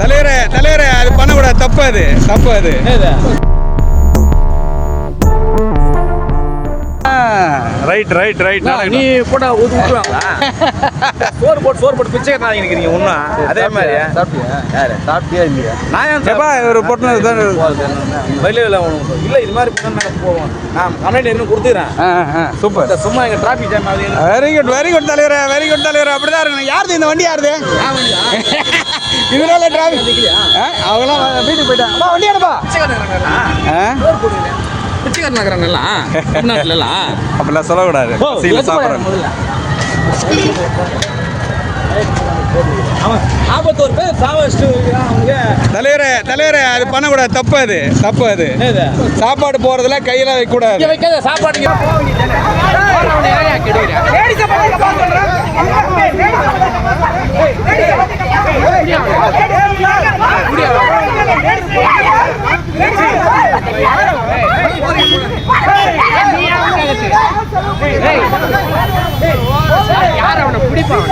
தலைவரே தலைவரே அது பண்ணக்கூடாது. தப்பு அது தப்பு அது. ரைட் ரைட் ரைட் நீ கூட ஊத்து விட்டுருவாங்களா சோறு போட்டு சோறு போட்டு பிச்சை கட்டாங்க நினைக்கிறீங்க ஒன்றும் அதே மாதிரி. யாரு? சாப்பிட்டியா இல்லையா? நான் ஏன் இவர் பொட்டினது தான்? வெளியே இல்லை இல்லை இது மாதிரி பண்ணா நாங்கள் போவோம். நான் கம்ப்ளைண்ட் இன்னும் கொடுத்துக்கிறேன் சூப்பர். இந்த சும்மா எங்கள் டிராஃபிக் ஜாம் ஆகுது. வெரி குட் வெரி குட் தலைவரே வெரி குட் தலைவரே. அப்படிதான் இருக்கணும். யாருது இந்த வண்டி யாருது? இதனால டிராஃபிக் அவங்களாம் வீட்டுக்கு போயிட்டாங்க. அப்பா, வண்டி எடுப்பா பிச்சைக்காரன் நகரங்கள்லாம் தமிழ்நாட்டிலலாம் அப்படிலாம் சொல்லக்கூடாது. தலைவரே தலைவரே அது பண்ணக்கூடாது. தப்பு அது தப்பு அது. சாப்பாடு போறதுல கையில வைக்க கூடாது இங்க வைக்காத சாப்பாடு யார் அவனை பிடிப்பான்